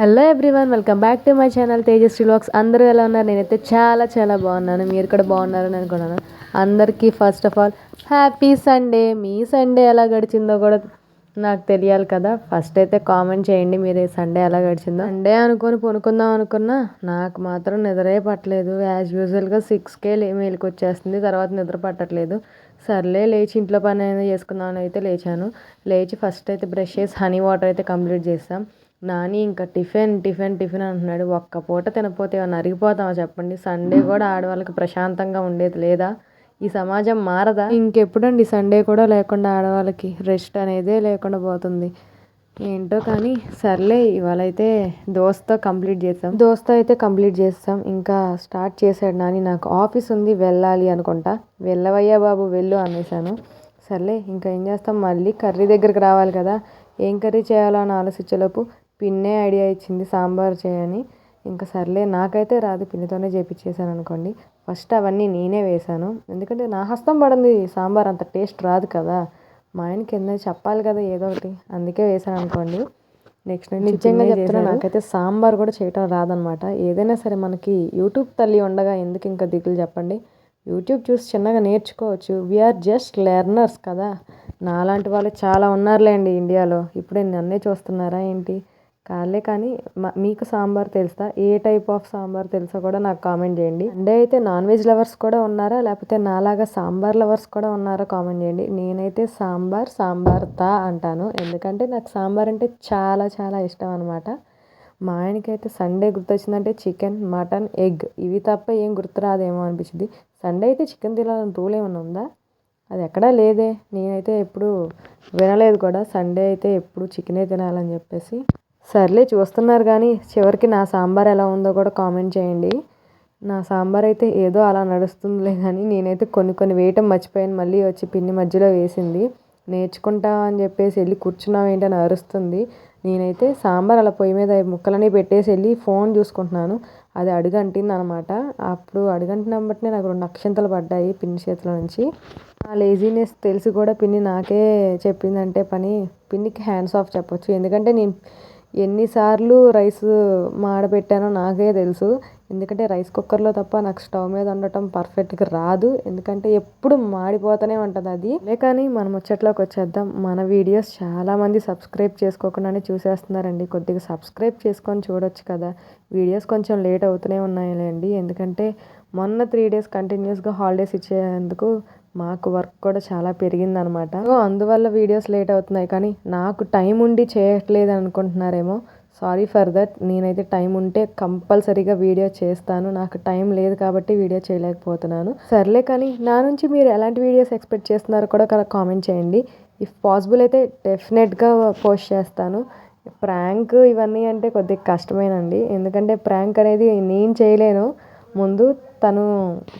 Hello everyone welcome back to my channel Tejaswi vlogs అందరూ ఎలా ఉన్నారు? నేనైతే చాలా చాలా బాగున్నాను. మీరు కూడా బాగున్నారని అనుకున్నాను అందరికీ first of all happy Sunday me Sunday ఎలా గడిచిందో కూడా నాకు తెలియాలి కదా. ఫస్ట్ అయితే కామెంట్ చేయండి మీరు సండే ఎలా గడిచిందో. సండే అనుకొని కొనుక్కుందాం అనుకున్నా నాకు మాత్రం నిద్రే పట్టలేదు. యాజ్ యూజువల్గా సిక్స్కే మేలుకు వచ్చేస్తుంది. తర్వాత నిద్ర పట్టట్లేదు. సర్లే లేచి ఇంట్లో పని అనేది చేసుకుందామని అయితే లేచాను. లేచి ఫస్ట్ అయితే బ్రష్ చేసి హనీ వాటర్ అయితే కంప్లీట్ చేస్తాం. నాని ఇంకా టిఫిన్ టిఫిన్ టిఫిన్ అంటున్నాడు. ఒక్క పూట తినపోతే ఏమన్నా అరిగిపోతామా చెప్పండి. సండే కూడా ఆడవాళ్ళకి ప్రశాంతంగా ఉండేది లేదా? ఈ సమాజం మారదా? ఇంకెప్పుడండి సండే కూడా లేకుండా ఆడవాళ్ళకి రెస్ట్ అనేదే లేకుండా పోతుంది. ఏంటో కానీ సర్లే ఇవాళ అయితే దోస్తో కంప్లీట్ చేస్తాం దోస్తో అయితే కంప్లీట్ చేస్తాం. ఇంకా స్టార్ట్ చేశాడు నాని. నాకు ఆఫీస్ ఉంది వెళ్ళాలి అనుకుంటా. వెళ్ళవయ్యా బాబు వెళ్ళు అనేసాను సర్లే ఇంకా ఏం చేస్తాం? మళ్ళీ కర్రీ దగ్గరికి రావాలి కదా. ఏం కర్రీ చేయాలో అని ఆలోచించేలోపు పిన్నే ఐడియా ఇచ్చింది సాంబార్ చేయని. ఇంకా సర్లే నాకైతే రాదు పిన్నితోనే చేపించేసాను అనుకోండి. ఫస్ట్ అవన్నీ నేనే వేశాను ఎందుకంటే నా హస్తం పడింది సాంబార్ అంత టేస్ట్ రాదు కదా. మా ఆయనకి కింద చెప్పాలి కదా ఏదో ఒకటి. అందుకే వేసాను అనుకోండి. నెక్స్ట్ నిజంగా చెప్తున్నా నాకైతే సాంబార్ కూడా చేయటం రాదనమాట. ఏదైనా సరే మనకి యూట్యూబ్ తల్లి ఉండగా ఎందుకు ఇంకా దిగులు చెప్పండి? యూట్యూబ్ చూసి చిన్నగా నేర్చుకోవచ్చు. వీఆర్ జస్ట్ లెర్నర్స్ కదా. నాలాంటి వాళ్ళు చాలా ఉన్నారులేండి ఇండియాలో. ఇప్పుడే నన్నే చూస్తున్నారా ఏంటి? కాలే కానీ మీకు సాంబార్ తెలుసా? ఏ టైప్ ఆఫ్ సాంబార్ తెలుసో కూడా నాకు కామెంట్ చేయండి. అంటే అయితే నాన్ వెజ్ లవర్స్ కూడా ఉన్నారా? లేకపోతే నాలాగా సాంబార్ లవర్స్ కూడా ఉన్నారా కామెంట్ చేయండి. నేనైతే సాంబార్ సాంబార్ తా అంటాను. ఎందుకంటే నాకు సాంబార్ అంటే చాలా చాలా ఇష్టం అనమాట మా ఆయనకైతే సండే గుర్తొచ్చిందంటే చికెన్ మటన్ ఎగ్. ఇవి తప్ప ఏం గుర్తురాదేమో అనిపించింది సండే అయితే చికెన్ తినాలని రూల్ ఏమైనా ఉందా? అది ఎక్కడా లేదే. నేనైతే ఎప్పుడు వినలేదు కూడా. సండే అయితే ఎప్పుడు చికెనే తినాలని చెప్పేసి. సర్లే చూస్తున్నారు కానీ చివరికి నా సాంబార్ ఎలా ఉందో కూడా కామెంట్ చేయండి. నా సాంబార్ అయితే ఏదో అలా నడుస్తుందిలే కానీ నేనైతే కొన్ని కొన్ని వేయటం మర్చిపోయాను. మళ్ళీ వచ్చి పిన్ని మధ్యలో వేసింది. నేర్చుకుంటా అని చెప్పేసి వెళ్ళి కూర్చున్నావు ఏంటని అరుస్తుంది. నేనైతే సాంబార్ అలా పొయ్యి మీద ముక్కలని పెట్టేసి వెళ్ళి ఫోన్ చూసుకుంటున్నాను. అది అడుగంటింది అనమాట అప్పుడు అడుగంటిన బట్టి నాకు రెండు అక్షంతలు పడ్డాయి పిన్ని చేతిలో నుంచి. ఆ లేజీనెస్ తెలిసి కూడా పిన్ని నాకే చెప్పిందంటే పని. పిన్నికి హ్యాండ్స్ ఆఫ్ చెప్పొచ్చు. ఎందుకంటే నేను ఎన్నిసార్లు రైస్ మాడబెట్టానో నాకే తెలుసు. ఎందుకంటే రైస్ కుక్కర్లో తప్ప నాకు స్టవ్ మీద వండటం పర్ఫెక్ట్గా రాదు. ఎందుకంటే ఎప్పుడు మాడిపోతూనే ఉంటుంది అది. లే కానీ మనం ముచ్చట్లోకి వచ్చేద్దాం. మన వీడియోస్ చాలామంది సబ్స్క్రైబ్ చేసుకోకుండానే చూసేస్తున్నారండి. కొద్దిగా సబ్స్క్రైబ్ చేసుకొని చూడొచ్చు కదా. వీడియోస్ కొంచెం లేట్ అవుతూనే ఉన్నాయిలేండి. ఎందుకంటే మొన్న త్రీ డేస్ కంటిన్యూస్గా హాలిడేస్ ఇచ్చేందుకు మాకు వర్క్ కూడా చాలా పెరిగిందనమాట. అందువల్ల వీడియోస్ లేట్ అవుతున్నాయి. కానీ నాకు టైం ఉండి చేయట్లేదు అనుకుంటున్నారేమో. Sorry for that. నేనైతే టైం ఉంటే కంపల్సరీగా వీడియో చేస్తాను. నాకు టైం లేదు కాబట్టి వీడియో చేయలేకపోతున్నాను. సర్లే కానీ నా నుంచి మీరు ఎలాంటి వీడియోస్ ఎక్స్పెక్ట్ చేస్తున్నారో కూడా కామెంట్ చేయండి. ఇఫ్ పాసిబుల్ అయితే డెఫినెట్గా పోస్ట్ చేస్తాను. ప్రాంక్ ఇవన్నీ అంటే కొద్దిగా కష్టమేనండి. ఎందుకంటే ప్రాంక్ అనేది నేను చేయలేను. ముందు తను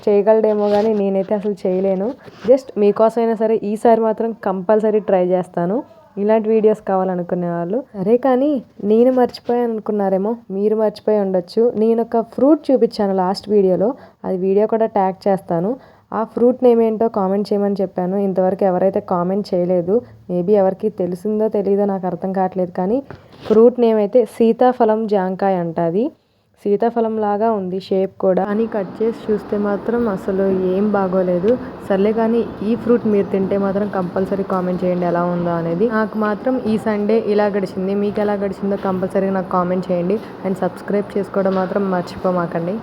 చేయగలడేమో కానీ నేనైతే అసలు చేయలేను. జస్ట్ మీకోసమైనా సరే ఈసారి మాత్రం కంపల్సరీ ట్రై చేస్తాను. ఇలాంటి వీడియోస్ కావాలనుకునే వాళ్ళు. సరే కానీ నేను మర్చిపోయాను అనుకున్నారేమో మీరు మర్చిపోయి ఉండొచ్చు. నేను ఒక ఫ్రూట్ చూపించాను లాస్ట్ వీడియోలో అది వీడియో కూడా ట్యాగ్ చేస్తాను. ఆ ఫ్రూట్ నేమ్ ఏంటో కామెంట్ చేయమని చెప్పాను. ఇంతవరకు ఎవరైతే కామెంట్ చేయలేదు మేబీ ఎవరికి తెలిసిందో తెలియదో నాకు అర్థం కావట్లేదు కానీ ఫ్రూట్ నేమ్ అయితే సీతాఫలం జాంకాయ అంట అది. లాగా ఉంది షేప్ కూడా. కానీ కట్ చేసి చూస్తే మాత్రం అసలు ఏం బాగోలేదు. సర్లే కానీ ఈ ఫ్రూట్ మీరు తింటే మాత్రం కంపల్సరీ కామెంట్ చేయండి ఎలా ఉందో అనేది. నాకు మాత్రం ఈ సండే ఇలా గడిచింది మీకు ఎలా గడిచిందో కంపల్సరీగా నాకు కామెంట్ చేయండి. అండ్ సబ్స్క్రైబ్ చేసుకోవడం మాత్రం మర్చిపోమాకండి.